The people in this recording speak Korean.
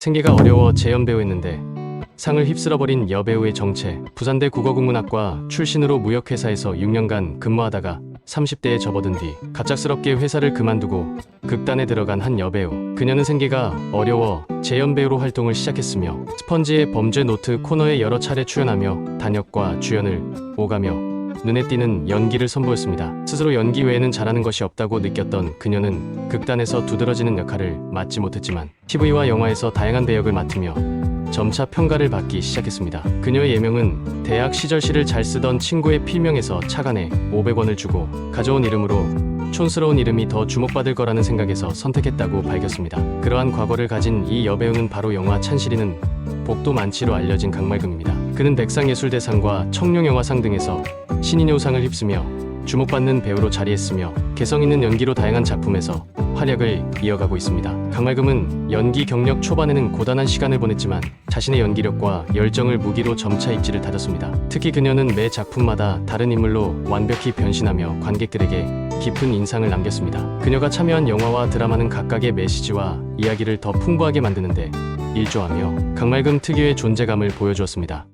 생계가 어려워 재연 배우했는데 상을 휩쓸어버린 여배우의 정체. 부산대 국어국문학과 출신으로 무역회사에서 6년간 근무하다가 30대에 접어든 뒤 갑작스럽게 회사를 그만두고 극단에 들어간 한 여배우. 그녀는 생계가 어려워 재연 배우로 활동을 시작했으며 스펀지의 범죄 노트 코너에 여러 차례 출연하며 단역과 주연을 오가며 눈에 띄는 연기를 선보였습니다. 스스로 연기 외에는 잘하는 것이 없다고 느꼈던 그녀는 극단에서 두드러지는 역할을 맡지 못했지만 TV와 영화에서 다양한 배역을 맡으며 점차 평가를 받기 시작했습니다. 그녀의 예명은 대학 시절 시를 잘 쓰던 친구의 필명에서 차관에 500원을 주고 가져온 이름으로 촌스러운 이름이 더 주목받을 거라는 생각에서 선택했다고 밝혔습니다. 그러한 과거를 가진 이 여배우는 바로 영화 찬실이는 복도 만치로 알려진 강말금입니다. 그는 백상예술대상과 청룡영화상 등에서 신인효상을 휩쓰며 주목받는 배우로 자리했으며 개성 있는 연기로 다양한 작품에서 활약을 이어가고 있습니다. 강말금은 연기 경력 초반에는 고단한 시간을 보냈지만 자신의 연기력과 열정을 무기로 점차 입지를 다졌습니다. 특히 그녀는 매 작품마다 다른 인물로 완벽히 변신하며 관객들에게 깊은 인상을 남겼습니다. 그녀가 참여한 영화와 드라마는 각각의 메시지와 이야기를 더 풍부하게 만드는데 일조하며 강말금 특유의 존재감을 보여주었습니다.